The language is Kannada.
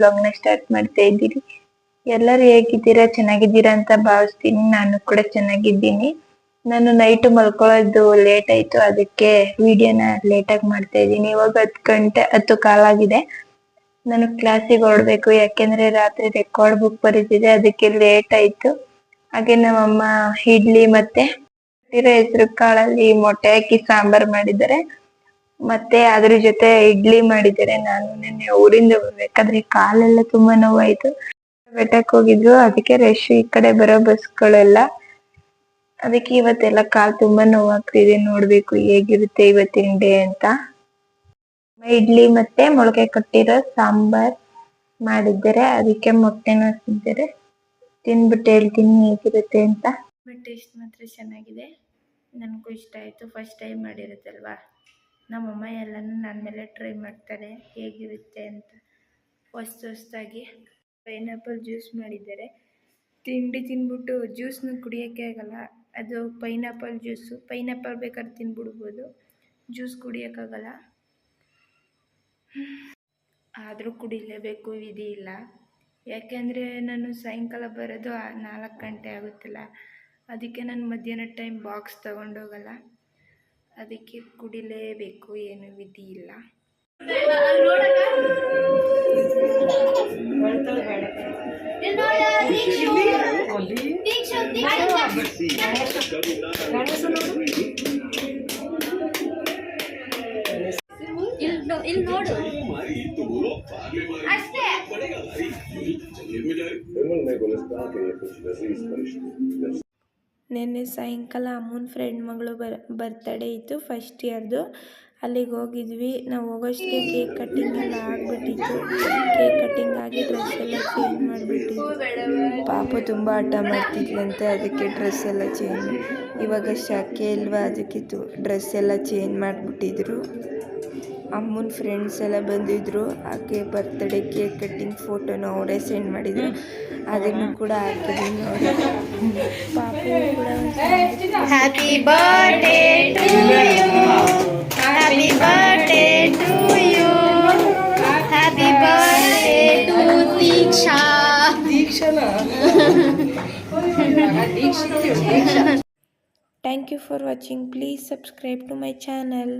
ಬ್ಲಾಗ್ನ ಸ್ಟಾರ್ಟ್ ಮಾಡ್ತಾ ಇದ್ದೀರಿ. ಎಲ್ಲರೂ ಹೇಗಿದ್ದೀರಾ? ಚೆನ್ನಾಗಿದ್ದೀರಾ ಅಂತ ಭಾವಿಸ್ತೀನಿ. ನಾನು ಕೂಡ ಚೆನ್ನಾಗಿದ್ದೀನಿ. ನಾನು ನೈಟ್ ಮಲ್ಕೊಳ್ಳೋದು ಲೇಟ್ ಆಯ್ತು. ಅದಕ್ಕೆ ವಿಡಿಯೋನ ಲೇಟ್ ಆಗಿ ಮಾಡ್ತಾ ಇದ್ದೀನಿ. ಇವಾಗ ಹತ್ತು ಗಂಟೆ, ಹತ್ತು ಕಾಲಾಗಿದೆ ನಾನು ಕ್ಲಾಸಿಗೆ ಹೊರಡ್ಬೇಕು. ಯಾಕೆಂದ್ರೆ ರಾತ್ರಿ ರೆಕಾರ್ಡ್ ಬುಕ್ ಬರೀತಿದೆ. ಅದಕ್ಕೆ ಲೇಟ್ ಆಯ್ತು. ಹಾಗೆ ನಮ್ಮಮ್ಮ, ಇಡ್ಲಿ ಮತ್ತೆ ಹೆಸರು ಕಾಳಲ್ಲಿ ಮೊಟ್ಟೆ ಹಾಕಿ ಸಾಂಬಾರ್ ಮಾಡಿದ್ದಾರೆ. ಮತ್ತೆ ಅದ್ರ ಜೊತೆ ಇಡ್ಲಿ ಮಾಡಿದ್ದಾರೆ. ನಾನು ನಿನ್ನೆ ಊರಿಂದ ಬರ್ಬೇಕಾದ್ರೆ ಕಾಲೆಲ್ಲ ತುಂಬಾ ನೋವಾಯ್ತು. ಬೆಟ್ಟಕ್ಕೆ ಹೋಗಿದ್ರು ಅದಕ್ಕೆ ರಶ್ ಈ ಕಡೆ ಬರೋ ಬಸ್ಗಳೆಲ್ಲ ಅದಕ್ಕೆ ಇವತ್ತೆಲ್ಲ ಕಾಲ್ ತುಂಬಾ ನೋವಾಗ್ತಿದೆ. ನೋಡ್ಬೇಕು ಹೇಗಿರುತ್ತೆ ಇವತ್ತಿನ ಡೇ ಅಂತ. ಇಡ್ಲಿ ಮತ್ತೆ ಮೊಳಕೆ ಕಟ್ಟಿರೋ ಸಾಂಬಾರ್ ಮಾಡಿದ್ದಾರೆ. ಅದಕ್ಕೆ ಮೊಟ್ಟೆನ ಹಾಕಿದ್ದಾರೆ ತಿನ್ಬಿಟ್ಟು ಹೇಳ್ತೀನಿ ಹೇಗಿರುತ್ತೆ ಅಂತ. ಟೇಸ್ಟ್ ಮಾತ್ರ ಚೆನ್ನಾಗಿದೆ. ನನಗೂ ಇಷ್ಟ ಆಯಿತು. ಫಸ್ಟ್ ಟೈಮ್ ಮಾಡಿರುತ್ತಲ್ವಾ ನಮ್ಮಮ್ಮ ಎಲ್ಲನೂ ನನ್ನ ಮೇಲೆ ಟ್ರೈ ಮಾಡ್ತಾರೆ ಹೇಗಿರುತ್ತೆ ಅಂತ. ಹೊಸ್ತು ಹೊಸ್ತಾಗಿ ಪೈನಾಪಲ್ ಜ್ಯೂಸ್ ಮಾಡಿದ್ದಾರೆ. ತಿಂಡಿ ತಿಂದ್ಬಿಟ್ಟು ಜ್ಯೂಸ್ನ ಕುಡಿಯೋಕ್ಕೆ ಆಗಲ್ಲ. ಅದು ಪೈನಾಪಲ್ ಜ್ಯೂಸು ಪೈನಾಪಲ್ ಬೇಕಾದ್ರೆ ತಿಂದ್ಬಿಡ್ಬೋದು ಜ್ಯೂಸ್ ಕುಡಿಯೋಕ್ಕಾಗಲ್ಲ ಆದರೂ ಕುಡಿಲೇಬೇಕು, ವಿಧಿ ಇಲ್ಲ. ಯಾಕೆಂದರೆ ನಾನು ಸಾಯಂಕಾಲ ಬರೋದು ನಾಲ್ಕು ಗಂಟೆ ಆಗುತ್ತಲ್ಲ. ಅದಕ್ಕೆ ನಾನು ಮಧ್ಯಾಹ್ನ ಟೈಮ್ ಬಾಕ್ಸ್ ತಗೊಂಡೋಗಲ್ಲ. ಅದಕ್ಕೆ ಕುಡಿಲೇಬೇಕು ಏನು ವಿಧಿ ಇಲ್ಲ. ಇಲ್ಲಿ ನೋಡು ಅಷ್ಟೇ. ನಿನ್ನೆ ಸಾಯಂಕಾಲ ಅಮ್ಮನ ಫ್ರೆಂಡ್ ಮಗಳು ಬರ್ ಬರ್ತಡೇ ಇತ್ತು ಫಸ್ಟ್ ಇಯರ್ದು ಅಲ್ಲಿಗೆ ಹೋಗಿದ್ವಿ. ನಾವು ಹೋಗೋಷ್ಟಕ್ಕೆ ಕೇಕ್ ಕಟ್ಟಿಂಗ್ ಎಲ್ಲ ಆಗಿಬಿಟ್ಟಿತ್ತು. ಕೇಕ್ ಕಟ್ಟಿಂಗ್ ಆಗಿ ಡ್ರೆಸ್ ಎಲ್ಲ ಚೇಂಜ್ ಮಾಡಿಬಿಟ್ಟಿದ್ವಿ. ಪಾಪ ತುಂಬ ಆಟ ಮಾಡ್ತಿದ್ಲಂತೆ, ಅದಕ್ಕೆ ಡ್ರೆಸ್ ಎಲ್ಲ ಚೇಂಜ್ ಇವಾಗ ಶಾಕೆ ಇಲ್ವಾ, ಅದಕ್ಕೆ ಡ್ರೆಸ್ ಎಲ್ಲ ಚೇಂಜ್ ಮಾಡಿಬಿಟ್ಟಿದ್ರು. ಅಮ್ಮನ ಫ್ರೆಂಡ್ಸ್ ಎಲ್ಲ ಬಂದಿದ್ರು. ಆಕೆ ಬರ್ತ್ಡೇ ಕೇಕ್ ಕಟ್ಟಿಂಗ್ ಫೋಟೋನ ಅವರೇ ಸೆಂಡ್ ಮಾಡಿದ್ರು. ಅದನ್ನು ಕೂಡ ಹಾಕಿದ್ವಿ ನೋಡಿ. ಪಾಪು ಕೂಡ happy birthday to you happy birthday to you happy birthday to Diksha thank you for watching please subscribe to my channel